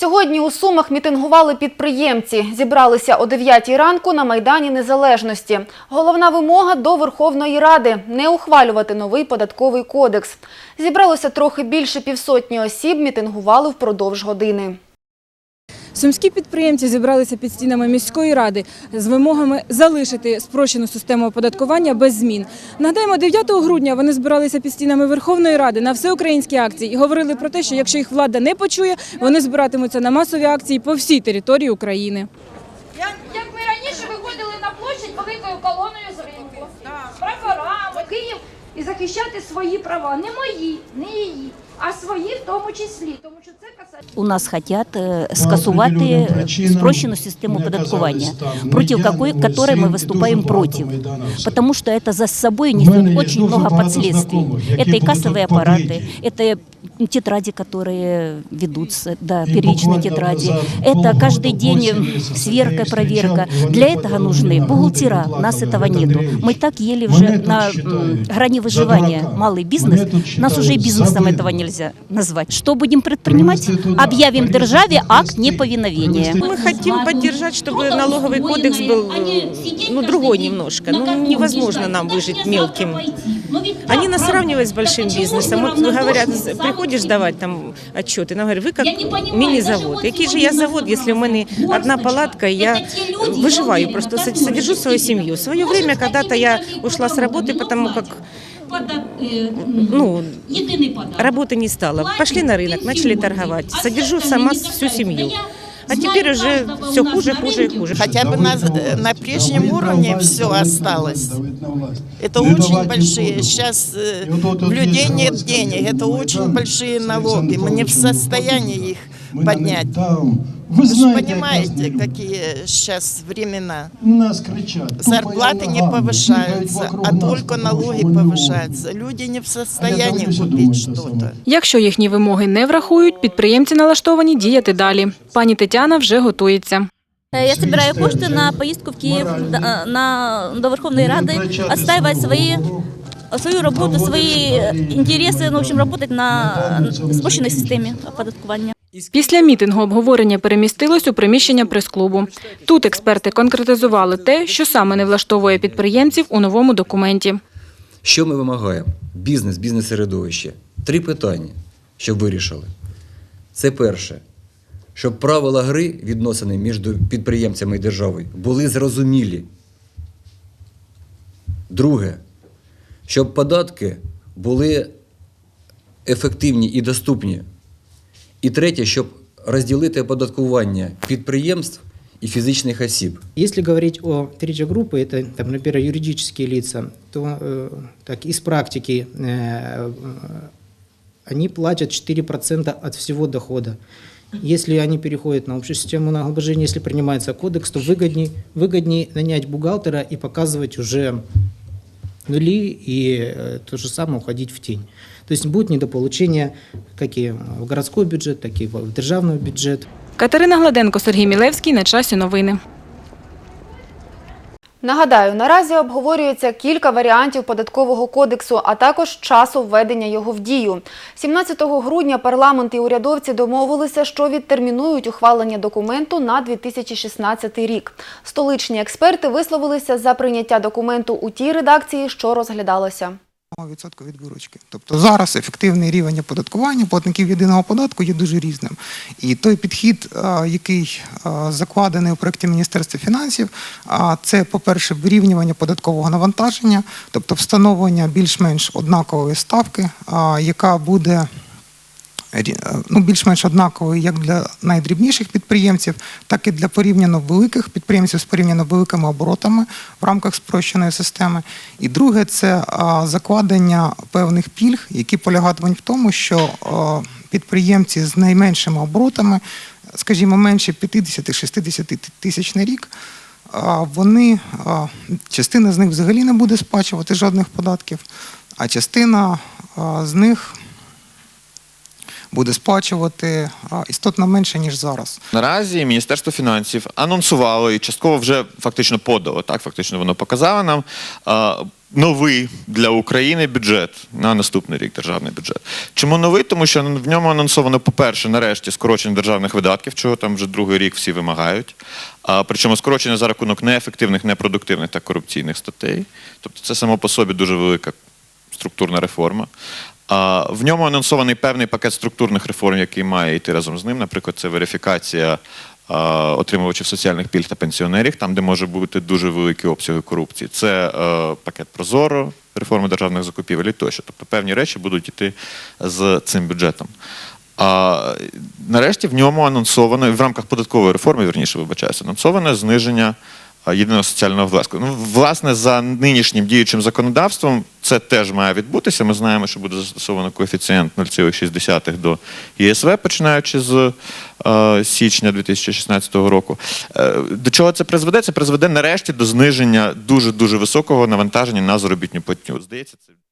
Сьогодні у Сумах мітингували підприємці. Зібралися о 9 ранку на Майдані Незалежності. Головна вимога до Верховної Ради – не ухвалювати новий податковий кодекс. Зібралося трохи більше півсотні осіб, мітингували впродовж години. Сумські підприємці зібралися під стінами міської ради з вимогами залишити спрощену систему оподаткування без змін. Нагадаємо, 9 грудня вони збиралися під стінами Верховної Ради на всеукраїнські акції і говорили про те, що якщо їх влада не почує, вони збиратимуться на масові акції по всій території України. Я- Як ми раніше виходили на площадь великою колоною з ринку, з прапорами, Київ і захищати свої права, не мої, не її, а свої в тому числі, тому що це касається. У нас хотят э, скасувати спрощенную систему оподаткування, против какой, которой мы выступаем против. Потому что это за собой несет очень много последствий. Это и кассовые аппараты, это тетради, которые ведутся, да, первичные тетради. Это каждый день сверка, проверка. Для этого нужны бухгалтера. Нас этого нету. Мы так еле уже на грани выживания. Малый бизнес. Нас уже и бизнесом этого нельзя назвать. Что будем предпринимать? Объявим державе акт неповиновения. Мы хотим поддержать, чтобы налоговый кодекс был э, ну, другой немножко. Ну, невозможно нам выжить мелким. Они нас сравнивают с большим бизнесом. Вот говорят, приходишь давать там отчеты, нам говорят, вы как мини-завод. Який же я завод, если у меня одна палатка, и я выживаю, просто сод- содержу свою семью. В свое время когда-то я ушла с работы, потому как ну, работы не стало. Пошли на рынок, начали торговать. Содержу сама всю семью. А теперь уже все хуже, хуже и хуже. Хотя бы на, на прежнем уровне все осталось. Это очень большие. Сейчас э, в людей нет денег. Это очень большие налоги. Мы не в состоянии их поднять. Ви Вы же знаєте, понимаете, какие сейчас времена. нас кричать. Зарплаты не повышаются, а только налоги повышаются. Люди не в состоянии купить что-то. Якщо їхні вимоги не врахують, підприємці налаштовані діяти далі. Пані Тетяна вже готується. Э, Я собираю кошты на поездку в Киев да, на, до Верховной Рады, отстаивать свои, свою работу, свои интересы, ну, в общем, работать на спрощенной системе оподаткування. Після мітингу обговорення перемістилось у приміщення прес-клубу. Тут експерти конкретизували те, що саме не влаштовує підприємців у новому документі. Що ми вимагаємо? Бізнес, бізнес-середовище. Три питання, щоб вирішили. Це перше, щоб правила гри, відносини між підприємцями і державою, були зрозумілі. Друге, щоб податки були ефективні і доступні. І третє, щоб розділити оподаткування підприємств і фізичних осіб. Если говорить о третьей группе, это, там, например, юридические лица, то э, так, из практики э, э, они платят 4% от всего дохода. Если они переходят на общую систему налогообложения, если принимается кодекс, то выгоднее, выгоднее нанять бухгалтера и показывать уже нули и э, то же самое уходить в тень. То есть будет недополучение как и в городской бюджет, так и в державный бюджет. Катерина Гладенко, Сергій Мілевський. На часі новини. Нагадаю, наразі обговорюється кілька варіантів податкового кодексу, а також часу введення його в дію. 17 грудня парламент і урядовці домовилися, що відтермінують ухвалення документу на 2016 рік. Столичні експерти висловилися за прийняття документу у тій редакції, що розглядалося. Відсотку від виручки. Тобто зараз ефективний рівень оподаткування платників єдиного податку є дуже різним. І той підхід, який закладений у проєкті Міністерства фінансів, це, по-перше, вирівнювання податкового навантаження, тобто встановлення більш-менш однакової ставки, яка буде е, ну, більш-менш однаковою як для найдрібніших підприємців, так і для порівняно великих підприємців з порівняно великими оборотами в рамках спрощеної системи. І друге це закладення певних пільг, які полягатимуть в тому, що підприємці з найменшими оборотами, скажімо, менше 50-60 тисяч на рік. Вони частина з них взагалі не буде сплачувати жодних податків, а частина з них буде сплачувати істотно менше, ніж зараз. Наразі Міністерство фінансів анонсувало і частково вже фактично подало. Так, фактично воно показало нам новий для України бюджет на наступний рік державний бюджет. Чому новий? Тому що в ньому анонсовано, по-перше, нарешті скорочення державних видатків, чого там вже другий рік всі вимагають. А, причому скорочення за рахунок неефективних, непродуктивних та корупційних статей. Тобто це само по собі дуже велика структурна реформа. В ньому анонсований певний пакет структурних реформ, який має йти разом з ним. Наприклад, це верифікація отримувачів соціальних пільг та пенсіонерів, там, де може бути дуже великі обсяги корупції. Це е, пакет Прозоро, реформи державних закупівель і тощо. Тобто певні речі будуть йти з цим бюджетом. А нарешті в ньому анонсовано в рамках податкової реформи, вірніше вибачаюся, анонсоване зниження єдиного соціального внеску. Ну, власне, за нинішнім діючим законодавством це теж має відбутися. Ми знаємо, що буде застосовано коефіцієнт 0,6 до ЄСВ, починаючи з е, січня 2016 року. Е, до чого це призведе? Це призведе нарешті до зниження дуже дуже високого навантаження на заробітню платню. Здається, це